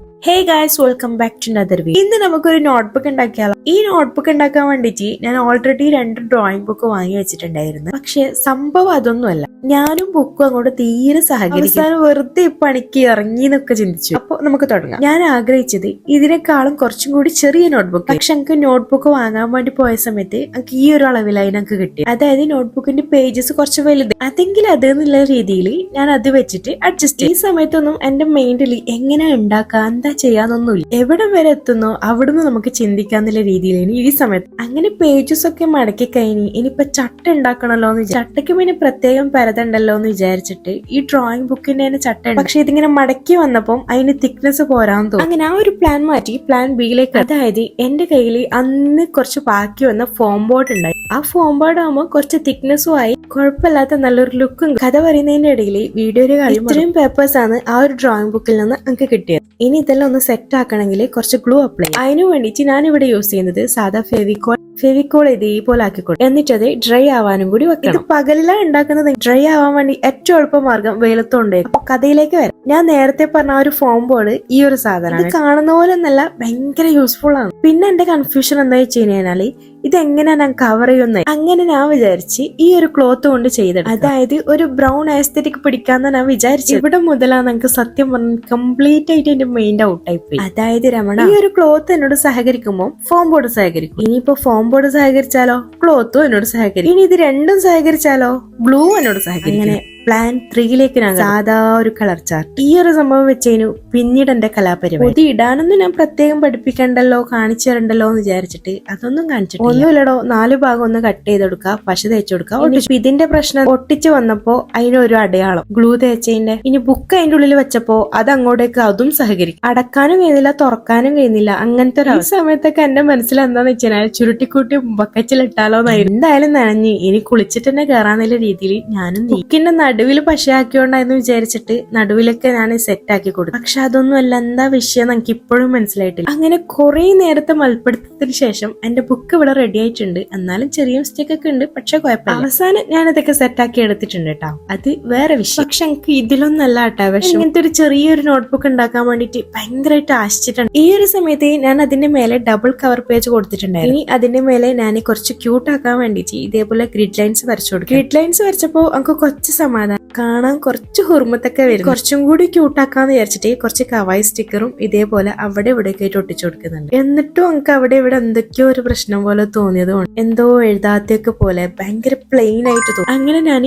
Hey guys welcome back to നദർ വീ ഇന്ന് നമുക്കൊരു നോട്ട്ബുക്ക് ഉണ്ടാക്കിയാലോ? ഈ നോട്ട്ബുക്ക് ഉണ്ടാക്കാൻ വേണ്ടിയിട്ട് ഞാൻ ഓൾറെഡി രണ്ട് ഡ്രോയിങ് ബുക്ക് വാങ്ങി വെച്ചിട്ടുണ്ടായിരുന്നു. പക്ഷെ സംഭവം അതൊന്നുമല്ല. ഞാനും ബുക്കും അങ്ങോട്ട് തീരെ സഹകരിക്കാൻ വെറുതെ പണിക്ക് ഇറങ്ങി എന്നൊക്കെ ചിന്തിച്ചു. അപ്പൊ നമുക്ക് തുടങ്ങാം. ഞാൻ ആഗ്രഹിച്ചത് ഇതിനേക്കാളും കുറച്ചും കൂടി ചെറിയ നോട്ട്ബുക്ക് പക്ഷെ എനിക്ക് നോട്ട്ബുക്ക് വാങ്ങാൻ വേണ്ടി പോയ സമയത്ത് എനിക്ക് ഈ ഒരു അളവിലായി എനിക്ക് കിട്ടി. അതായത് നോട്ട്ബുക്കിന്റെ പേജസ് കുറച്ച് വലുത്. അതെങ്കിൽ അത് എന്നുള്ള രീതിയിൽ ഞാൻ അത് വെച്ചിട്ട് അഡ്ജസ്റ്റ് ഈ സമയത്തൊന്നും എന്റെ മൈൻഡിൽ എങ്ങനെ ഉണ്ടാക്കാം എന്താ ചെയ്യാന്നൊന്നുമില്ല. എവിടെ വരെ എത്തുന്നോ അവിടുന്ന് നമുക്ക് ചിന്തിക്കാന്നുള്ള ഇനി ഈ സമയത്ത്. അങ്ങനെ പേജസ് ഒക്കെ മടക്കി കഴിഞ്ഞ് ഇനിയിപ്പൊ ചട്ട ഉണ്ടാക്കണല്ലോ എന്ന് ചട്ടയ്ക്ക് പിന്നെ പ്രത്യേകം പരതണ്ടല്ലോ എന്ന് വിചാരിച്ചിട്ട് ഈ ഡ്രോയിങ് ബുക്കിന്റെ തന്നെ ചട്ട പക്ഷെ ഇതിങ്ങനെ മടക്കി വന്നപ്പം അതിന് തിക്നെസ് പോരാൻ തോന്നും അങ്ങനെ ആ ഒരു പ്ലാൻ മാറ്റി പ്ലാൻ ബിയിലേക്ക് അതായത് എന്റെ കയ്യിൽ അന്ന് കുറച്ച് ബാക്കി വന്ന ഫോം ബോർഡ് ഉണ്ടായി. ആ ഫോം ബോർഡ് ആകുമ്പോൾ കുറച്ച് തിക്നെസ്സും ആയി. കുഴപ്പമില്ലാത്ത നല്ലൊരു ലുക്കും കഥ പറയുന്നതിന്റെ ഇടയിൽ വീഡിയോയുടെ കാര്യം ഇത്രയും പേപ്പേഴ്സ് ആണ് ആ ഒരു ഡ്രോയിങ് ബുക്കിൽ നിന്ന് നമുക്ക് കിട്ടിയത്. ഇനി ഇതെല്ലാം ഒന്ന് സെറ്റ് ആക്കണമെങ്കിൽ കുറച്ച് ഗ്ലൂ അപ്ലൈ അതിനു വേണ്ടിയിട്ട് ഞാൻ ഇവിടെ യൂസ് ചെയ്യുന്നത് സാധാ ഫെവിക്കോൾ ഫെവിക്കോൾ ഇതേപോലെ ആക്കിക്കൊടുക്കും എന്നിട്ട് അത് ഡ്രൈ ആവാനും കൂടി വെക്കണം. ഇത് പകലിലാണ് ഉണ്ടാക്കുന്നത്. ഡ്രൈ ആവാൻ വേണ്ടി ഏറ്റവും എളുപ്പ മാർഗം വെയിലത്തുണ്ട് കഥയിലേക്ക് വരാം. ഞാൻ നേരത്തെ പറഞ്ഞ ഒരു ഫോം ബോർഡ് ഈ ഒരു സാധനം ഇത് കാണുന്ന പോലെ ഒന്നല്ല ഭയങ്കര യൂസ്ഫുൾ ആണ്. പിന്നെ എന്റെ കൺഫ്യൂഷൻ എന്താ വെച്ച് കഴിഞ്ഞാൽ ഇതെങ്ങനെയാ ഞാൻ കവർ ചെയ്യുന്നത് അങ്ങനെ ഞാൻ വിചാരിച്ച് ഈ ഒരു ക്ലോത്ത് കൊണ്ട് ചെയ്തത് അതായത് ഒരു ബ്രൗൺ ആസ്തെറ്റിക് പിടിക്കാന്ന് ഞാൻ വിചാരിച്ചു ഇവിടെ മുതലാണ് നമുക്ക് സത്യം പറഞ്ഞ കംപ്ലീറ്റ് ആയിട്ട് എന്റെ മൈൻഡ് ആയി പോയി. അതായത് രമണ ഈ ഒരു ക്ലോത്ത് എന്നോട് സഹകരിക്കുമ്പോൾ ഫോം ബോർഡ് സഹകരിക്കും. ഇനിയിപ്പോ ഫോം ബോർഡ് സഹകരിച്ചാലോ? ക്ലോത്തും എന്നോട് സഹകരിക്കും. ഇനി ഇത് രണ്ടും സഹകരിച്ചാലോ? ബ്ലൂ എന്നോട് സഹകരിക്കും. അങ്ങനെ പ്ലാൻ ത്രീയിലേക്ക് ഞാൻ സാധാ ഒരു കളർ ചാർട്ട് ഈ ഒരു സംഭവം വെച്ചതിനു പിന്നീട് എന്റെ കലാപരിപാടി. ഇത് ഇടാനൊന്നും ഞാൻ പ്രത്യേകം പഠിപ്പിക്കണ്ടല്ലോ കാണിച്ചു തരണ്ടല്ലോ എന്ന് വിചാരിച്ചിട്ട് അതൊന്നും കാണിച്ചിട്ട് ഒന്നുമില്ലടോ നാല് ഭാഗം ഒന്ന് കട്ട് ചെയ്തെടുക്കുക പശ തേച്ചു കൊടുക്കുക. ഇതിന്റെ പ്രശ്നം ഒട്ടിച്ച് വന്നപ്പോ അതിനൊരു അടയാളം. ഗ്ലൂ തേച്ചതിന്റെ ഇനി ബുക്ക് അതിന്റെ ഉള്ളിൽ വെച്ചപ്പോ അത് അങ്ങോട്ടേക്ക് അതും സഹകരിക്കും. അടക്കാനും കഴിയുന്നില്ല തുറക്കാനും കഴിയുന്നില്ല അങ്ങനത്തെ ഒരു സമയത്തൊക്കെ എന്റെ മനസ്സിൽ എന്താന്ന് വെച്ചാൽ ചുരുട്ടിക്കൂട്ടി ബക്കച്ചിലിട്ടാലോ എന്തായാലും നനഞ്ഞ് ഇനി കുളിച്ചിട്ട് തന്നെ കയറാന്നുള്ള രീതിയിൽ ഞാനും ബുക്കിന്റെ നടുവിൽ പശയാക്കിയോണ്ടായിരുന്നു വിചാരിച്ചിട്ട് നടുവിലൊക്കെ ഞാൻ സെറ്റ് ആക്കി കൊടുത്തു. പക്ഷെ അതൊന്നും അല്ല എന്താ വിഷയം എനിക്ക് ഇപ്പോഴും മനസ്സിലായിട്ടില്ല. അങ്ങനെ കുറെ നേരത്തെ മൽപ്പെടുത്തത്തിന് ശേഷം എന്റെ ബുക്ക് ഇവിടെ റെഡി ആയിട്ടുണ്ട്. എന്നാലും ചെറിയ മിസ്റ്റേക്ക് ഒക്കെ ഉണ്ട് പക്ഷെ കുഴപ്പമില്ല. അവസാനം ഞാൻ അതൊക്കെ സെറ്റ് ആക്കി എടുത്തിട്ടുണ്ട് കേട്ടോ. അത് വേറെ വിഷയം. പക്ഷെ എനിക്ക് ഇതിലൊന്നല്ല കേട്ടോ വിഷയം ഇങ്ങനത്തെ ഒരു ചെറിയൊരു നോട്ട്ബുക്ക് ഉണ്ടാക്കാൻ വേണ്ടിട്ട് ഭയങ്കരമായിട്ട് ആശിച്ചിട്ടുണ്ട്. ഈ ഒരു സമയത്ത് ഞാൻ അതിന്റെ മേലെ ഡബിൾ കവർ പേജ് കൊടുത്തിട്ടുണ്ടായിരുന്നു. ഇനി അതിന്റെ മേലെ ഞാൻ കുറച്ച് ക്യൂട്ട് ആക്കാൻ വേണ്ടിയിട്ട് ഇതേപോലെ ഗ്രിഡ് ലൈൻസ് വരച്ചു കൊടുക്കും ഗ്രിഡ് ലൈൻസ് വരച്ചപ്പോ നമുക്ക് കുറച്ച് സമാധാനം കാണാൻ കുറച്ച് ഹുർമത്തൊക്കെ വരും കുറച്ചും കൂടി ക്യൂട്ടാക്കാന്ന് വിചാരിച്ചിട്ട് കുറച്ച് കവായി സ്റ്റിക്കറും ഇതേപോലെ അവിടെ ഇവിടെ ആയിട്ട് ഒട്ടിച്ചു കൊടുക്കുന്നുണ്ട്. എന്നിട്ടും നമുക്ക് അവിടെ ഇവിടെ എന്തൊക്കെയോ ഒരു പ്രശ്നം പോലെ തോന്നിയത് എന്തോ എഴുതാത്തൊക്കെ പോലെ ഭയങ്കര പ്ലെയിൻ ആയിട്ട് തോന്നി. അങ്ങനെ ഞാൻ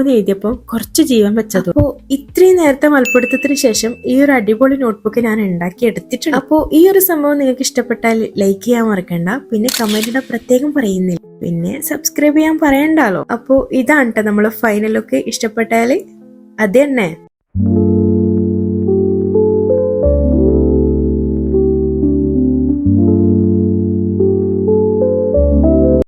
എന്ന് എഴുതിയപ്പോൾ കുറച്ച് ജീവൻ വെച്ചത്. അപ്പോ ഇത്രയും നേരത്തെ മൽപ്പിടുത്തത്തിന് ശേഷം ഈ ഒരു അടിപൊളി നോട്ട്ബുക്ക് ഞാൻ ഉണ്ടാക്കി എടുത്തിട്ടുണ്ട്. അപ്പോൾ ഈ ഒരു സംഭവം നിങ്ങൾക്ക് ഇഷ്ടപ്പെട്ടാൽ ലൈക്ക് ചെയ്യാൻ മറക്കണ്ട. പിന്നെ കമന്റിടെ പ്രത്യേകം പറയുന്നില്ല. പിന്നെ സബ്സ്ക്രൈബ് ചെയ്യാൻ പറയണ്ടല്ലോ അപ്പോൾ ഇതാണ് കേട്ടോ നമ്മളെ ഫൈനലൊക്കെ ഇഷ്ടപ്പെട്ടാൽ അത് തന്നെ.